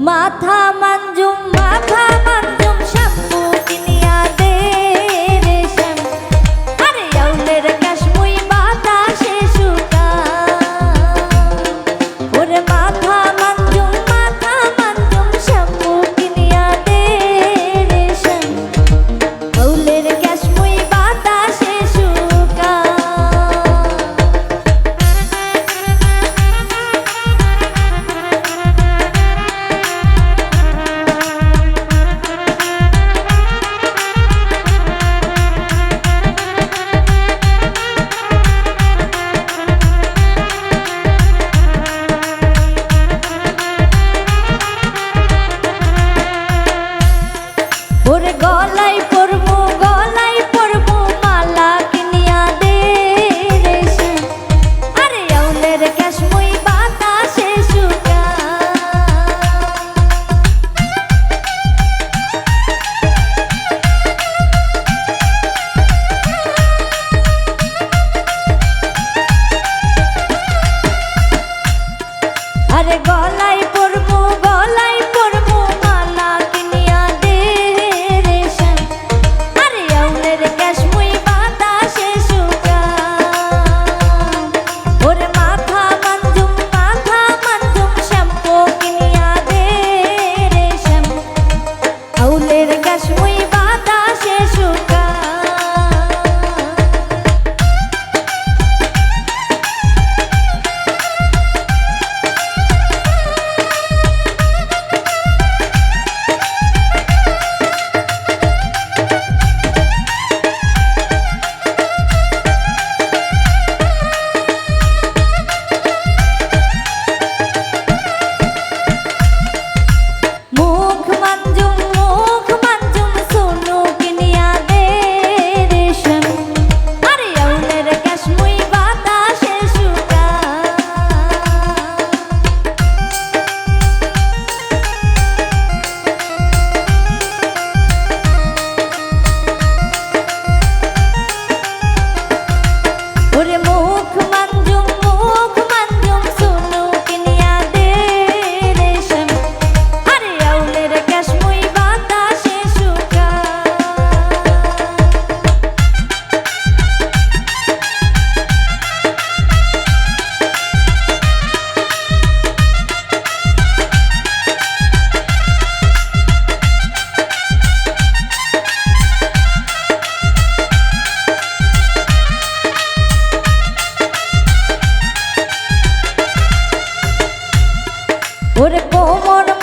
মাথা মাঞ্জুম মাথা মাঞ্জুম শ্যাম্পু কিনিয়া আরে গলায় পরবো গলায় পরবো মালা কিনিয়া দে রেশন আরে আউলের কাশ্মুই বাতাসে শুকা ওর মাথা মানজুম মাথা মানজুম শ্যাম্পু কিনিয়া দে রেশন আউলের কাশ্মুই ওরে কোমর